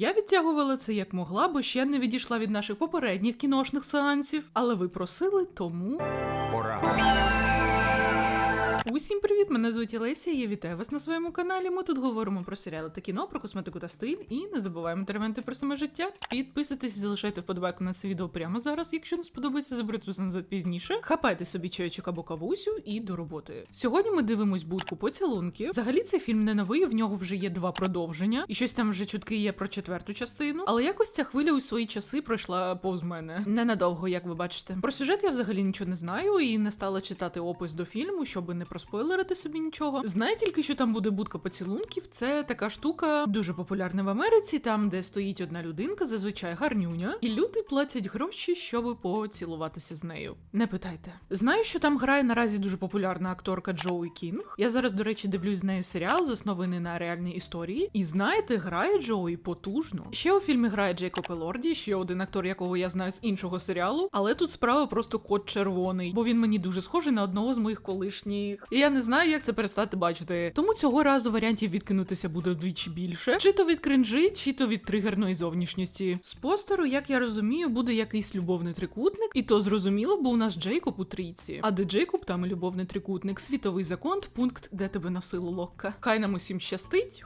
Я відтягувала це як могла, бо ще не відійшла від наших попередніх кіношних сеансів. Але ви просили, тому. Усім привіт! Мене звуть Олеся. Я вітаю вас на своєму каналі. Ми тут говоримо про серіали та кіно, про косметику та стиль. І не забуваємо теревенти про саме життя. Підписуйтесь, залишайте вподобайку на це відео прямо зараз. Якщо не сподобається, заберіть це назад пізніше. Хапайте собі чайчик або кавусю і до роботи. Сьогодні ми дивимось будку поцілунки. Взагалі цей фільм не новий, в нього вже є два продовження, і щось там вже чутки є про четверту частину. Але якось ця хвиля у свої часи пройшла повз мене. Ненадовго, як ви бачите. Про сюжет я взагалі нічого не знаю і не стала читати опис до фільму, щоб не проспойлерити собі нічого. Знаю тільки, що там буде будка поцілунків. Це така штука дуже популярна в Америці, там де стоїть одна людинка, зазвичай гарнюня, і люди платять гроші, щоб поцілуватися з нею. Не питайте. Знаю, що там грає наразі дуже популярна акторка Джоуі Кінг. Я зараз, до речі, дивлюсь з нею серіал, заснований на реальній історії. І знаєте, грає Джоуі потужно. Ще у фільмі грає Джейкоб Елорді, ще один актор, якого я знаю з іншого серіалу. Але тут справа просто кот червоний, бо він мені дуже схожий на одного з моїх колишніх. І я не знаю, як це перестати бачити. Тому цього разу варіантів відкинутися буде вдвічі більше. Чи то від кринжи, чи то від тригерної зовнішністі. З постеру, як я розумію, буде якийсь любовний трикутник, і то зрозуміло, бо у нас Джейкоб у трійці. А де Джейкоб, там і любовний трикутник, світовий закон, пункт, де тебе носило локка. Хай нам усім щастить.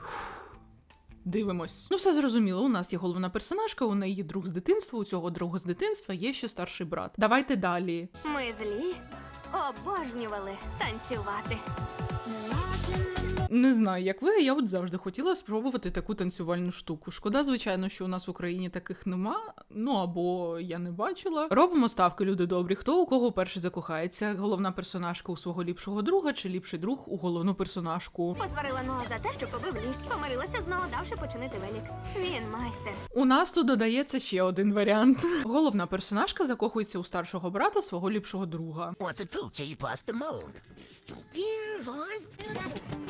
Дивимось. Ну, все зрозуміло. У нас є головна персонажка, у неї друг з дитинства. У цього друга з дитинства є ще старший брат. Давайте далі. Ми злі обожнювали танцювати. Не знаю, як ви, я от завжди хотіла спробувати таку танцювальну штуку. Шкода, звичайно, що у нас в Україні таких нема. Ну або я не бачила. Робимо ставки, люди добрі. Хто у кого перший закохається? Головна персонажка у свого ліпшого друга, чи ліпший друг у головну персонажку? Посварила нога за те, що побив лік. Помирилася знову, давши починити велік. Він майстер. У нас тут додається ще один варіант. Головна персонажка закохується у старшого брата свого ліпшого друга.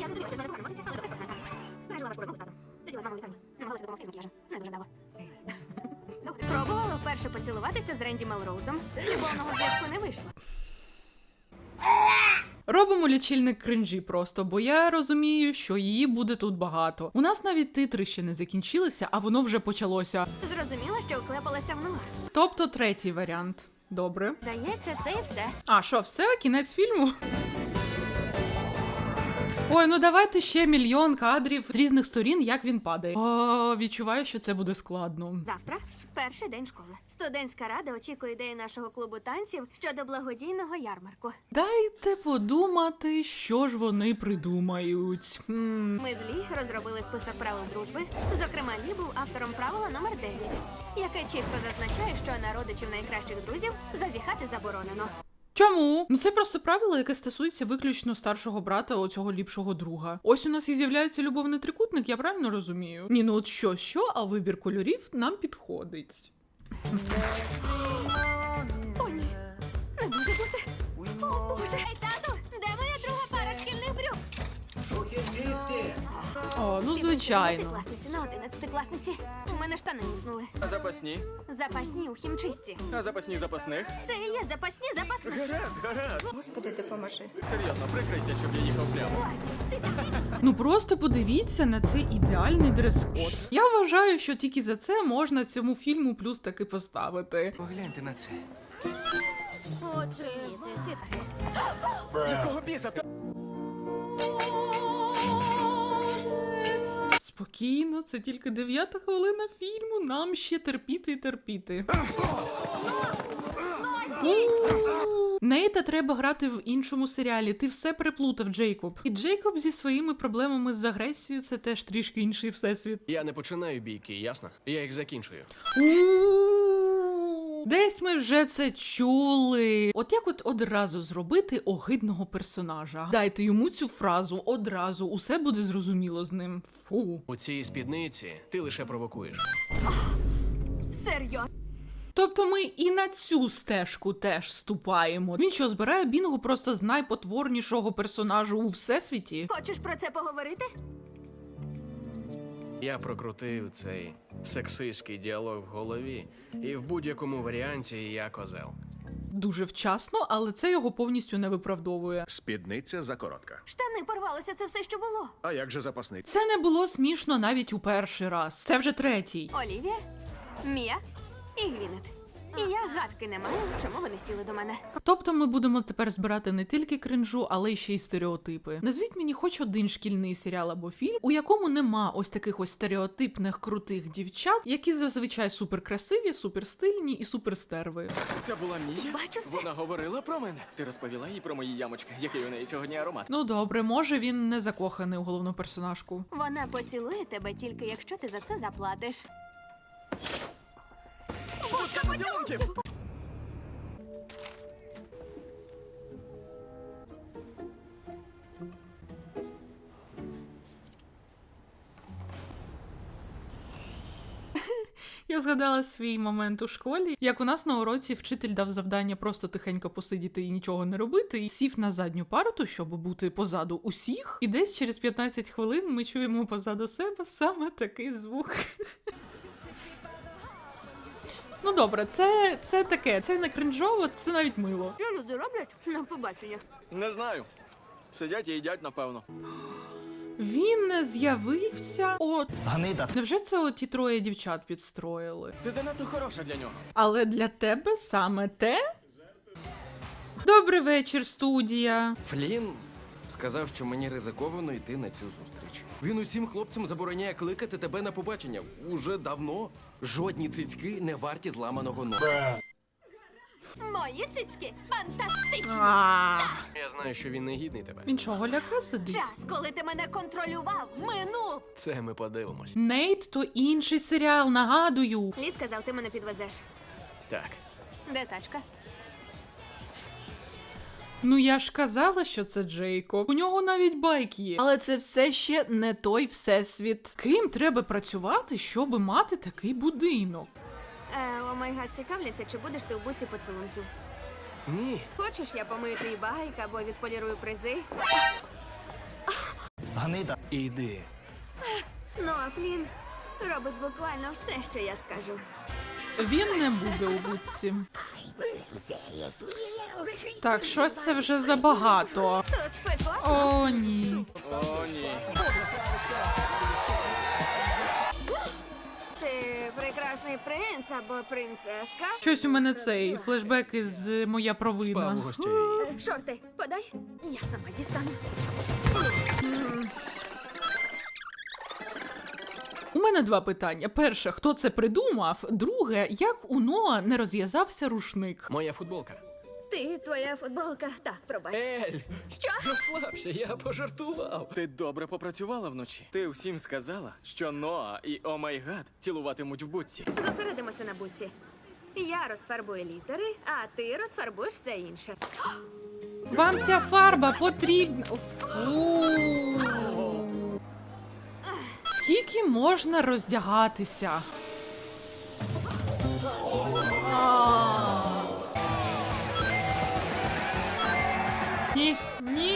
Я ти з мене погано але добре спортсменка. Пережила важку розмову з татом. Сиділа з мамою в лікарні. Намагалася допомогти з макіяжем. Не дуже вдало. Пробувала вперше поцілуватися з Ренді Мелроузом. Любовного зв'язку не вийшло. Робимо лічильник кринжі просто, бо я розумію, що її буде тут багато. У нас навіть титри ще не закінчилися, а воно вже почалося. Зрозуміла, що уклепалася в ногу. Тобто третій варіант. Добре. Здається, це і все. А що, все, кінець фільму? Ой, ну давайте ще мільйон кадрів з різних сторін, як він падає. О, відчуваю, що це буде складно. Завтра перший день школи. Студентська рада очікує ідеї нашого клубу танців щодо благодійного ярмарку. Дайте подумати, що ж вони придумають. Хм. Ми з Лі розробили список правил дружби. Зокрема, Лі був автором правила номер 9, яке чітко зазначає, що на родичів найкращих друзів зазіхати заборонено. Чому? Ну це просто правило, яке стосується виключно старшого брата оцього ліпшого друга. Ось у нас і з'являється любовний трикутник, я правильно розумію? Ні, ну от що, що, а вибір кольорів нам підходить. О, ні. О, Боже. Ей, О, ну звичайно. класниці на одинадцятикласниці. У мене штани луснули. А запасні? Запасні у хімчисті. А запасні запасних? Це і є запасні запасні. Гаразд, гаразд. Господи, допоможи. Серйозно, прикрийся, щоб я їхав прямо. Годі, ти такий Ну просто подивіться на цей ідеальний дрес-код. Я вважаю, що тільки за це можна цьому фільму плюс таки поставити. Погляньте на це. Отже, ти, ти такий. Якого біса? Та... Спокійно, це тільки дев'ята хвилина фільму. Нам ще терпіти і терпіти. Нейта треба грати в іншому серіалі. Ти все переплутав, Джейкоб. І Джейкоб зі своїми проблемами з агресією це теж трішки інший всесвіт. Я не починаю бійки, ясно? Я їх закінчую. Десь ми вже це чули. От як от одразу зробити огидного персонажа? Дайте йому цю фразу одразу, усе буде зрозуміло з ним. Фу. У цій спідниці ти лише провокуєш. Серйозно. Тобто ми і на цю стежку теж ступаємо. Він що збирає бінго просто з найпотворнішого персонажу у всесвіті? Хочеш про це поговорити? Я прокрутив цей сексистський діалог в голові, і в будь-якому варіанті я козел. дуже вчасно, але це його повністю не виправдовує. Спідниця закоротка. Штани порвалися, це все, що було. А як же запасний? Це не було смішно навіть у перший раз. Це вже третій. Олівія, Мія і Гвінет. І я гадки не маю, чому вони сіли до мене. Тобто ми будемо тепер збирати не тільки кринжу, але й ще й стереотипи. Назвіть мені хоч один шкільний серіал або фільм, у якому нема ось таких ось стереотипних крутих дівчат, які зазвичай суперкрасиві, суперстильні і суперстерви. Це була Мія? Бачив це? Вона говорила про мене. Ти розповіла їй про мої ямочки, який у неї сьогодні аромат. Ну добре, може він не закоханий у головну персонажку. Вона поцілує тебе тільки якщо ти за це заплатиш. Поцілунків! Я згадала свій момент у школі, як у нас на уроці вчитель дав завдання просто тихенько посидіти і нічого не робити, і сів на задню парту, щоб бути позаду усіх. І десь через 15 хвилин ми чуємо позаду себе саме такий звук. Ну добре, це, це таке, це не кринжово, це навіть мило. Що люди роблять на побаченнях? Не знаю. Сидять і їдять, напевно. Він не з'явився. От Гнида. невже це от ті троє дівчат підстроїли? Ти занадто хороша для нього. Але для тебе саме те? Добрий вечір, студія. Флін сказав, що мені ризиковано йти на цю зустріч. Він усім хлопцям забороняє кликати тебе на побачення. Уже давно. Жодні цицьки не варті зламаного носа. Мої цицьки фантастичні! Я знаю, що він не гідний тебе. Він чого ляка сидить? Час, коли ти мене контролював, минув! Це ми подивимось. Нейт то інший серіал, нагадую. Лі сказав, ти мене підвезеш. Так. Де тачка? Ну я ж казала, що це Джейкоб. У нього навіть байк є. Але це все ще не той всесвіт. Ким треба працювати, щоб мати такий будинок? Е, о май цікавляться, чи будеш ти в буці поцілунків. Ні. Хочеш, я помию твій багайк або відполірую призи? Гнида. Іди. Ну, а Флін робить буквально все, що я скажу. Він не буде у будці. Так, щось це вже забагато. Тут. О, ні. О, ні. Ти прекрасний принц або принцеска. Щось у мене цей флешбек із моя Спав у провина. гостєвій. Е, Шорти, подай. Я сама дістану. Мене два питання. Перше, хто це придумав? Друге, як у Ноа не розв'язався рушник? Моя футболка. Ти, твоя футболка. Так, пробач. Ель! Що? Розслабся, я пожартував. Ти добре попрацювала вночі. Ти всім сказала, що Ноа і О май гад цілуватимуть в будці. Зосередимося на буці. Я розфарбую літери, а ти розфарбуєш все інше. Вам ця фарба потрібна. Фу. Скільки можна роздягатися? Ні, ні,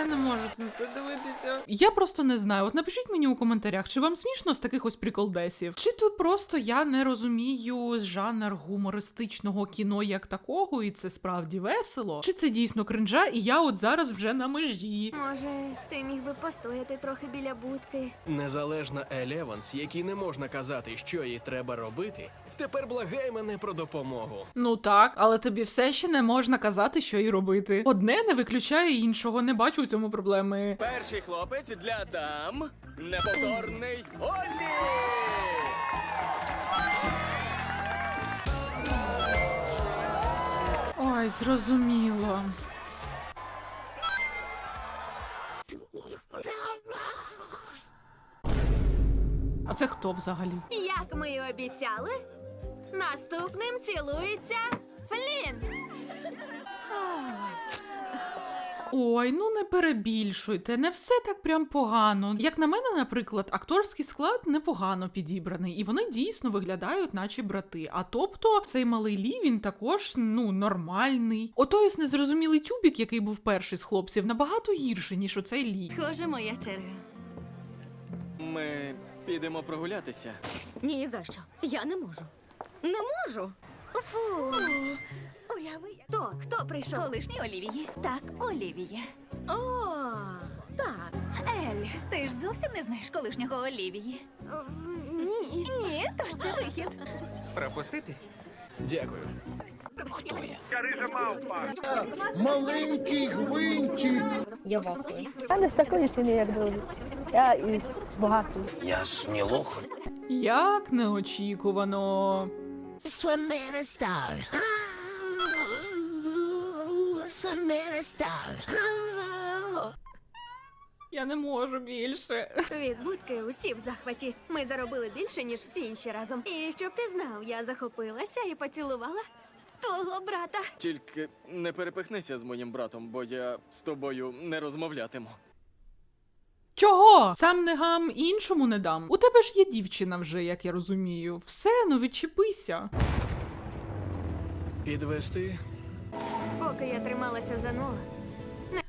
я не можу на це дивитися. Я просто не знаю. От напишіть мені у коментарях, чи вам смішно з таких ось приколдесів? Чи то просто я не розумію жанр гумористичного кіно як такого, і це справді весело? Чи це дійсно кринжа, і я от зараз вже на межі? Може, ти міг би постояти трохи біля будки. Незалежна Ель Еванс, якій не можна казати, що їй треба робити, тепер благає мене про допомогу. Ну так, але тобі все ще не можна казати, що й робити. Одне не виключає іншого, не бачу у цьому проблеми. Перший хлопець для дам. Неповторний Олі! Ой, зрозуміло. А це хто взагалі? Як ми й обіцяли, наступним цілується Флін. Ой, ну не перебільшуйте, не все так прям погано. Як на мене, наприклад, акторський склад непогано підібраний, і вони дійсно виглядають, наче брати. А тобто, цей малий Лі він також ну нормальний. Отой ось незрозумілий тюбік, який був перший з хлопців, набагато гірший, ніж оцей Лі. Схоже, моя черга. Ми підемо прогулятися. Ні, за що. Я не можу. Не можу. Фу. Уяви, як Хто? Хто прийшов? колишній Олівії. Так, Олівія. О, так. Ель, ти ж зовсім не знаєш колишнього Олівії. О, Ні. Ні, тож це вихід. Пропустити? Дякую. Маленький гвинтик. Я вахую. Я не з такої сім'ї, як другі. Я із багатої. Я ж не лох. Як неочікувано. A star. Я не можу більше. Від будки усі в захваті. Ми заробили більше, ніж всі інші разом. І щоб ти знав, я захопилася і поцілувала твого брата. Тільки не перепихнися з моїм братом, бо я з тобою не розмовлятиму. Чого? Сам не гам, іншому не дам. У тебе ж є дівчина вже, як я розумію. Все, ну відчепися. Підвести? Поки я трималася за Ноа,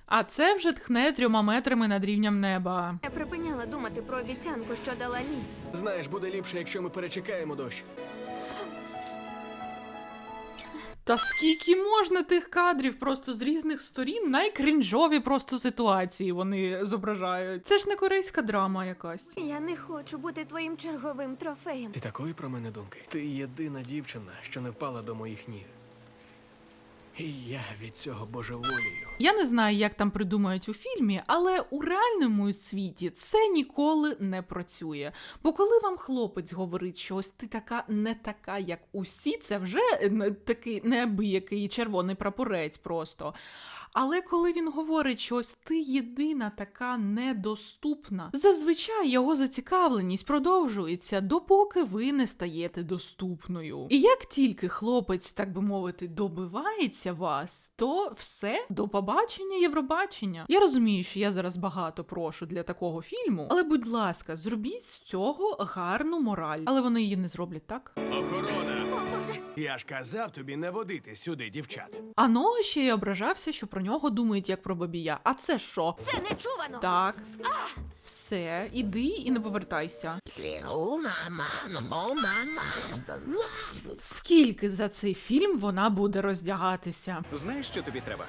А це вже тхне трьома метрами над рівнем неба. я припиняла думати про обіцянку, що дала Лі. Знаєш, буде ліпше, якщо ми перечекаємо дощ. Та скільки можна тих кадрів просто з різних сторін? Найкрінжові просто ситуації вони зображають. Це ж не корейська драма якась. Я не хочу бути твоїм черговим трофеєм. Ти такої про мене думки? Ти єдина дівчина, що не впала до моїх ніг. Я від цього божеволію. Я не знаю, як там придумають у фільмі, але у реальному світі це ніколи не працює. Бо коли вам хлопець говорить, що ось ти така не така, як усі, це вже е, такий неабиякий червоний прапорець просто. Але коли він говорить, що ось ти єдина така недоступна, зазвичай його зацікавленість продовжується, допоки ви не стаєте доступною. І як тільки хлопець, так би мовити, добивається вас, то все до побачення, Євробачення. Я розумію, що я зараз багато прошу для такого фільму, але будь ласка, зробіть з цього гарну мораль. Але вони її не зроблять так. Охорона! Я ж казав тобі не водити сюди дівчат. А Ноа ще й ображався, що про нього думають як про бабія. А це що? це нечувано! Так. Все, іди і не повертайся. Скільки за цей фільм вона буде роздягатися? Знаєш, що тобі треба?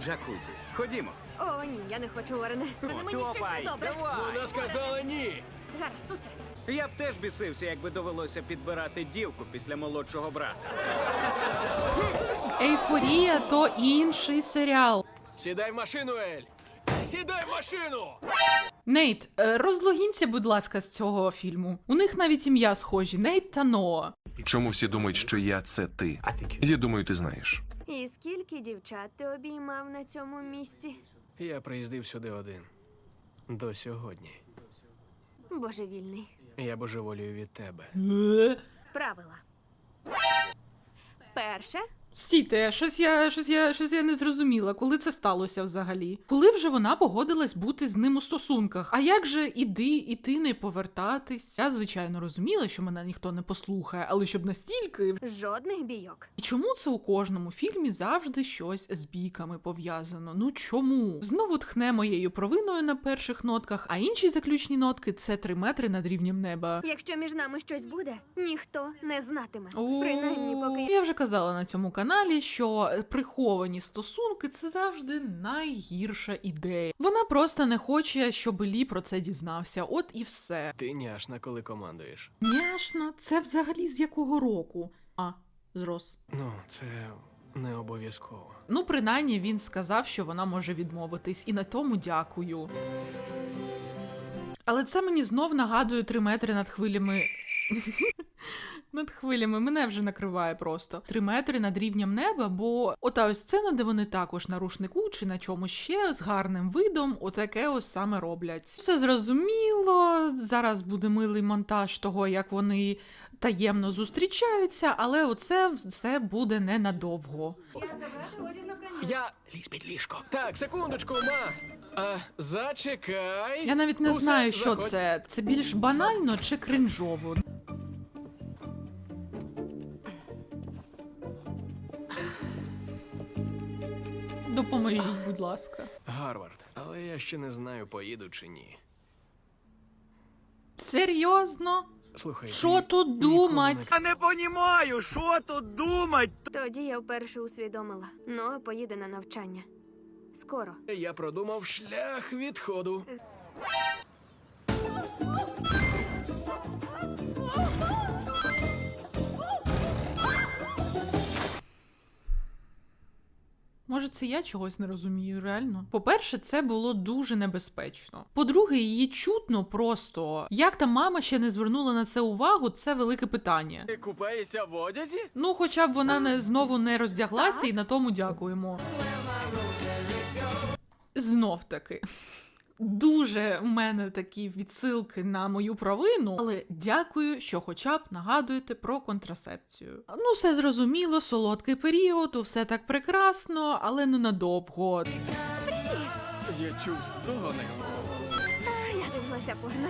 Джакузі. Ходімо. О, ні, я не хочу, Ворене. Мене мені щось недобре. Вона сказала ні. Гаразд, усе. Я б теж бісився, якби довелося підбирати дівку після молодшого брата. Ейфорія то інший серіал. Сідай в машину, Ель! Сідай в машину! Нейт, е, розлогінься, будь ласка, з цього фільму. У них навіть ім'я схожі Нейт та Ноа. Чому всі думають, що я це ти? Я думаю, ти знаєш. І скільки дівчат ти обіймав на цьому місці? Я приїздив сюди один. До сьогодні. Божевільний. Я божеволію від тебе. Е, Правила. Перше, Стійте, щось я, щось я, щось я не зрозуміла, коли це сталося взагалі. Коли вже вона погодилась бути з ним у стосунках. А як же іди, і ти не повертатись? Я звичайно розуміла, що мене ніхто не послухає, але щоб настільки. жодних бійок. І чому це у кожному фільмі завжди щось з бійками пов'язано? Ну чому? Знову тхне моєю провиною на перших нотках, а інші заключні нотки це три метри над рівнем неба. Якщо між нами щось буде, ніхто не знатиме. О, Принаймні, поки я я вже казала на цьому каналі, що приховані стосунки це завжди найгірша ідея. Вона просто не хоче, щоб Лі про це дізнався. От і все. Ти няшна, коли командуєш. Няшна, це взагалі з якого року? А, зрос. Ну, це не обов'язково. Ну, принаймні, він сказав, що вона може відмовитись, і на тому дякую. Але це мені знов нагадує три метри над хвилями. Над хвилями мене вже накриває просто три метри над рівнем неба, бо ота ось сцена, де вони також на рушнику чи на чомусь ще з гарним видом, отаке ось саме роблять. Все зрозуміло. Зараз буде милий монтаж того, як вони таємно зустрічаються, але оце все буде ненадовго. Я лізь під ліжко. Так, секундочку, ма. А, зачекай. Я навіть не Усе, знаю, що заходь. це. Це більш банально чи кринжово. Допоможіть, будь ласка. Гарвард. Але я ще не знаю, поїду чи ні. Серйозно? Слухай. Що ти тут ніколи думать? Я не понімаю, що тут думать. Тоді я вперше усвідомила. Ноа поїде на навчання. Скоро. Я продумав шлях відходу. Може, це я чогось не розумію, реально. По-перше, це було дуже небезпечно. По-друге, її чутно просто. Як та мама ще не звернула на це увагу, це велике питання. Ти купаєшся в одязі? Ну, хоча б вона не знову не роздяглася, і на тому дякуємо. Знов таки. Дуже в мене такі відсилки на мою провину, але дякую, що хоча б нагадуєте про контрацепцію. Ну, все зрозуміло, солодкий період, все так прекрасно, але ненадовго. Я чув стогони. А, я дивилася порно.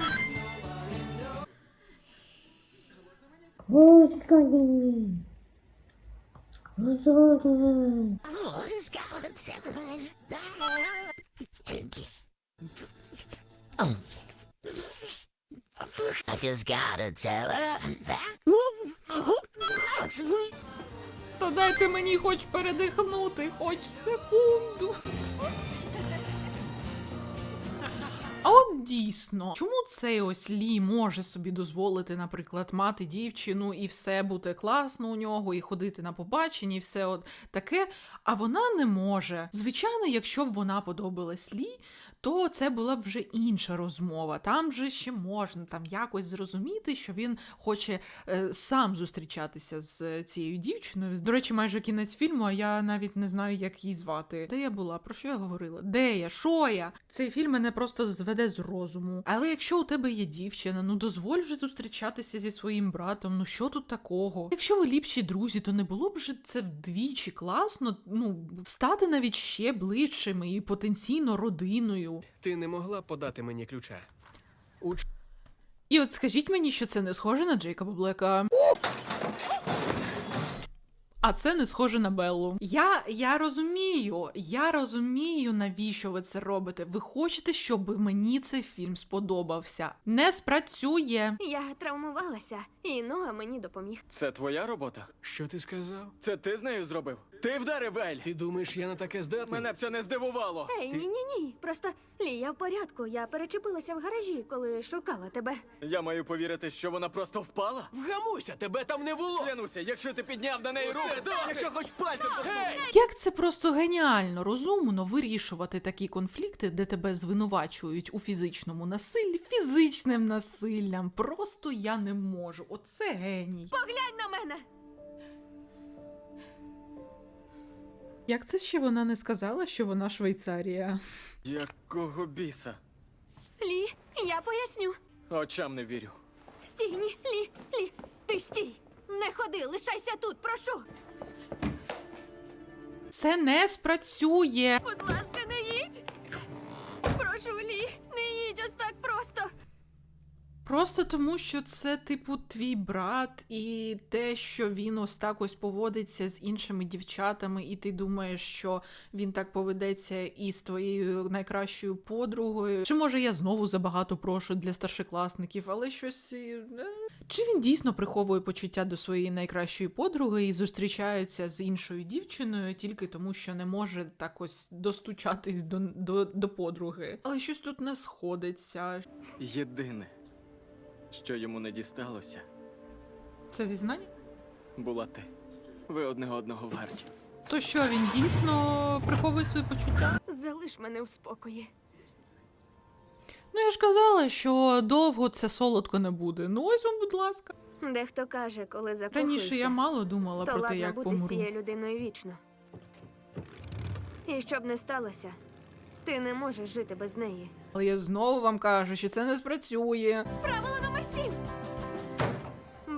I just gotta. Та дайте мені хоч передихнути, хоч секунду. А от дійсно, чому цей ось Лі може собі дозволити, наприклад, мати дівчину і все бути класно у нього, і ходити на побачення, і все от таке, а вона не може. Звичайно, якщо б вона подобалась Лі, то це була б вже інша розмова. Там же ще можна там якось зрозуміти, що він хоче е, сам зустрічатися з е, цією дівчиною. До речі, майже кінець фільму, а я навіть не знаю, як її звати. Де я була? Про що я говорила? Де я? Що я? Цей фільм мене просто зведе з розуму. Але якщо у тебе є дівчина, ну дозволь вже зустрічатися зі своїм братом. Ну що тут такого? Якщо ви ліпші друзі, то не було б вже це вдвічі класно. Ну стати навіть ще ближчими і потенційно родиною. Ти не могла подати мені ключа. І от скажіть мені, що це не схоже на Джейкоба Блека. А це не схоже на Беллу. Я, я розумію, я розумію, навіщо ви це робите. Ви хочете, щоб мені цей фільм сподобався. Не спрацює. Я травмувалася, і Ноа мені допоміг. Це твоя робота? Що ти сказав? Це ти з нею зробив? Ти вдарив Ель! Ти думаєш, я на таке здатний? Мене б це не здивувало. Ей, ні, ні, ні. Просто Лі, я в порядку. Я перечепилася в гаражі, коли шукала тебе. Я маю повірити, що вона просто впала? Вгамуйся, тебе там не було! Клянуся, якщо ти підняв на неї руку, якщо хоч пальцем торкнувся. Як це просто геніально, розумно вирішувати такі конфлікти, де тебе звинувачують у фізичному насиллі, фізичним насиллям. Просто я не можу. Оце геній. Поглянь на мене! Як це ще вона не сказала, що вона Швейцарія? Якого біса? Лі, я поясню. Очам не вірю. Стій, ні, Лі, Лі, ти стій! Не ходи, лишайся тут, прошу! Це не спрацює. Будь ласка, не їдь! Прошу, Лі, не їдь ось так просто! Просто тому, що це, типу, твій брат, і те, що він ось так ось поводиться з іншими дівчатами, і ти думаєш, що він так поведеться і з твоєю найкращою подругою. Чи може я знову забагато прошу для старшокласників, але щось. е, Чи він дійсно приховує почуття до своєї найкращої подруги і зустрічаються з іншою дівчиною тільки тому, що не може так ось достучатись до, до, до подруги. Але щось тут не сходиться. Єдине, що йому не дісталося, Це зізнання? була ти. Ви одне одного варті. То що він дійсно приховує свої почуття? Залиш мене в спокої. Ну я ж казала, що довго це солодко не буде. Ну ось вам, будь ласка. Дехто каже, коли закохуєшся, Раніше я мало думала то про те, як бути з помру. цією людиною вічно. І щоб не сталося, ти не можеш жити без неї. Але я знову вам кажу, що це не спрацює. Сім.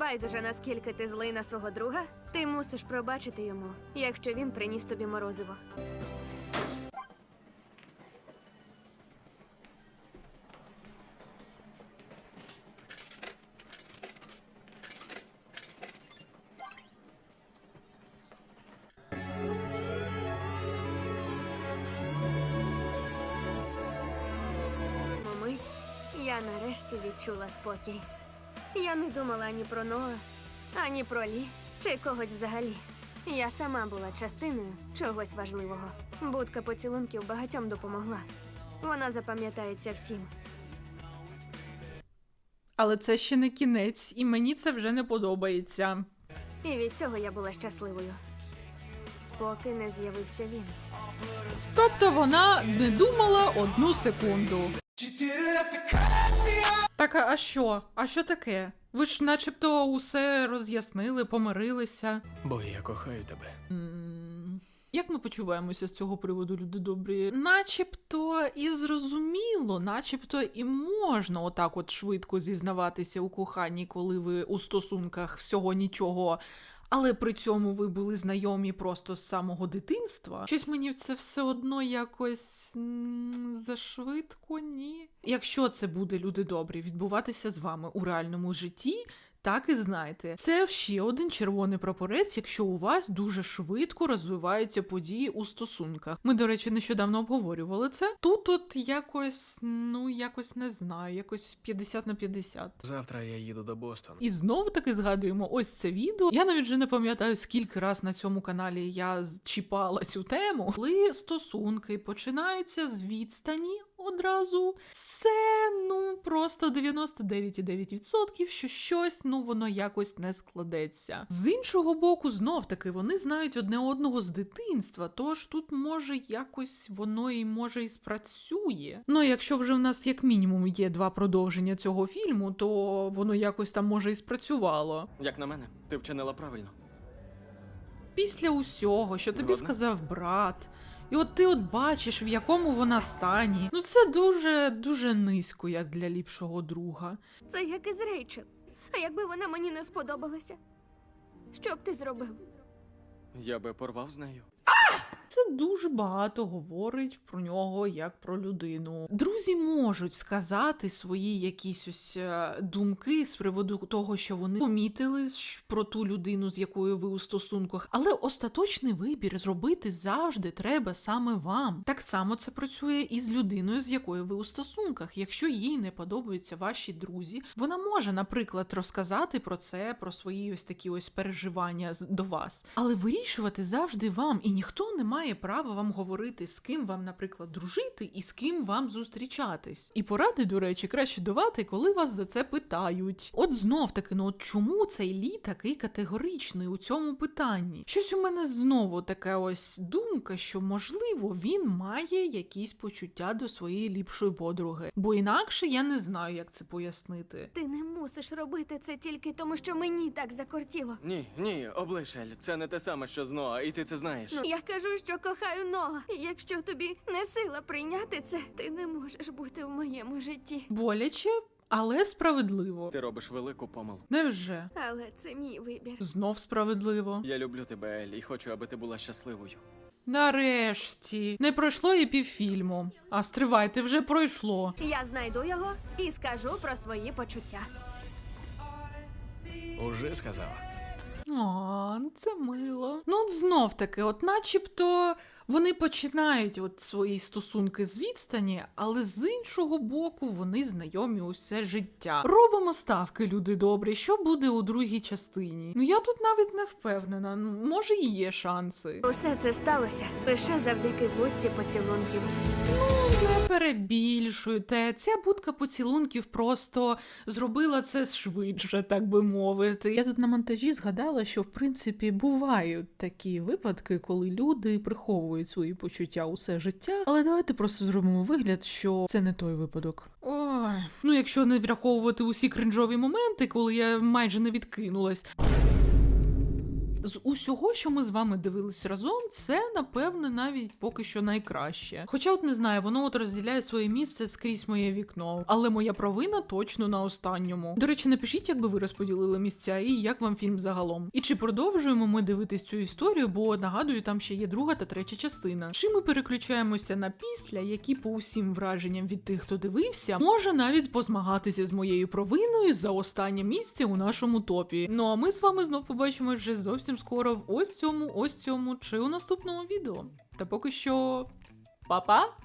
Байдуже, наскільки ти злий на свого друга, ти мусиш пробачити йому, якщо він приніс тобі морозиво. Я нарешті відчула спокій. Я не думала ані про Ноа, ані про Лі, чи когось взагалі. Я сама була частиною чогось важливого. Будка поцілунків багатьом допомогла. Вона запам'ятається всім. Але це ще не кінець, і мені це вже не подобається. І від цього я була щасливою. Поки не з'явився він. Тобто вона не думала одну секунду. Так, а що? А що таке? Ви ж начебто усе роз'яснили, помирилися. Бо я кохаю тебе. М, Як ми почуваємося з цього приводу, люди добрі? Начебто і зрозуміло, начебто і можна отак от швидко зізнаватися у коханні, коли ви у стосунках всього нічого. Але при цьому ви були знайомі просто з самого дитинства. Щось мені це все одно якось зашвидко, ні. Якщо це буде люди добрі відбуватися з вами у реальному житті, так і знайте, це ще один червоний прапорець, якщо у вас дуже швидко розвиваються події у стосунках. Ми, до речі, нещодавно обговорювали це. Тут от якось, ну якось не знаю, якось 50 на 50. Завтра я їду до Бостона. І знову таки згадуємо ось це відео. Я навіть вже не пам'ятаю, скільки раз на цьому каналі я чіпала цю тему. Коли стосунки починаються з відстані одразу, це ну просто 99,9%, що щось ну воно якось не складеться. З іншого боку, знов таки вони знають одне одного з дитинства, тож тут може якось воно і може і спрацює. Ну, якщо вже в нас як мінімум є два продовження цього фільму, то воно якось там може і спрацювало. Як на мене, ти вчинила правильно. Після усього, що тобі сказав брат. І от ти от бачиш, в якому вона стані. Ну це дуже дуже низько, як для ліпшого друга. Це як із Рейчел. А якби вона мені не сподобалася, що б ти зробив? Я би порвав з нею. Це дуже багато говорить про нього як про людину. Друзі можуть сказати свої якісь ось е, думки з приводу того, що вони помітили про ту людину, з якою ви у стосунках, але остаточний вибір зробити завжди треба саме вам. Так само це працює і з людиною, з якою ви у стосунках. Якщо їй не подобаються ваші друзі, вона може, наприклад, розказати про це, про свої ось такі ось переживання до вас, але вирішувати завжди вам, і ніхто не має права вам говорити, з ким вам, наприклад, дружити і з ким вам зустрічатись. І поради, до речі, краще давати, коли вас за це питають. От знов таки, ну от чому цей лі такий категоричний у цьому питанні? Щось у мене знову така ось думка, що можливо він має якісь почуття до своєї ліпшої подруги, бо інакше я не знаю, як це пояснити. Ти не мусиш робити це тільки тому, що мені так закортіло. Ні, ні, облиш, Ель, це не те саме, що з Ноа, і ти це знаєш. Ну, я кажу, що кохаю Нога. І якщо тобі не сила прийняти це, ти не можеш бути в моєму житті. Боляче, але справедливо. Ти робиш велику помилку. Невже? Але це мій вибір. Знов справедливо. Я люблю тебе, Ель, і хочу, аби ти була щасливою. Нарешті не пройшло і півфільму. А стривайте, вже пройшло. Я знайду його і скажу про свої почуття. Уже сказав. О, це мило. Ну, от знов таки, от начебто вони починають от свої стосунки з відстані, але з іншого боку вони знайомі усе життя. Робимо ставки, люди добрі. Що буде у другій частині? Ну я тут навіть не впевнена. Ну, Може, і є шанси. Усе це сталося лише завдяки будці поцілунків. Не перебільшуйте. Ця будка поцілунків просто зробила це швидше, так би мовити. Я тут на монтажі згадала, що в принципі бувають такі випадки, коли люди приховують свої почуття усе життя. Але давайте просто зробимо вигляд, що це не той випадок. Ой, ну якщо не враховувати усі кринжові моменти, коли я майже не відкинулась. З усього, що ми з вами дивились разом, це напевне навіть поки що найкраще. Хоча, от не знаю, воно от розділяє своє місце скрізь моє вікно, але моя провина точно на останньому. До речі, напишіть, як би ви розподілили місця і як вам фільм загалом. І чи продовжуємо ми дивитись цю історію, бо нагадую, там ще є друга та третя частина. Чи ми переключаємося на після, які по усім враженням від тих, хто дивився, може навіть позмагатися з моєю провиною за останнє місце у нашому топі. Ну а ми з вами знов побачимо вже зовсім скоро в ось цьому, ось цьому чи у наступному відео. Та поки що, па-па!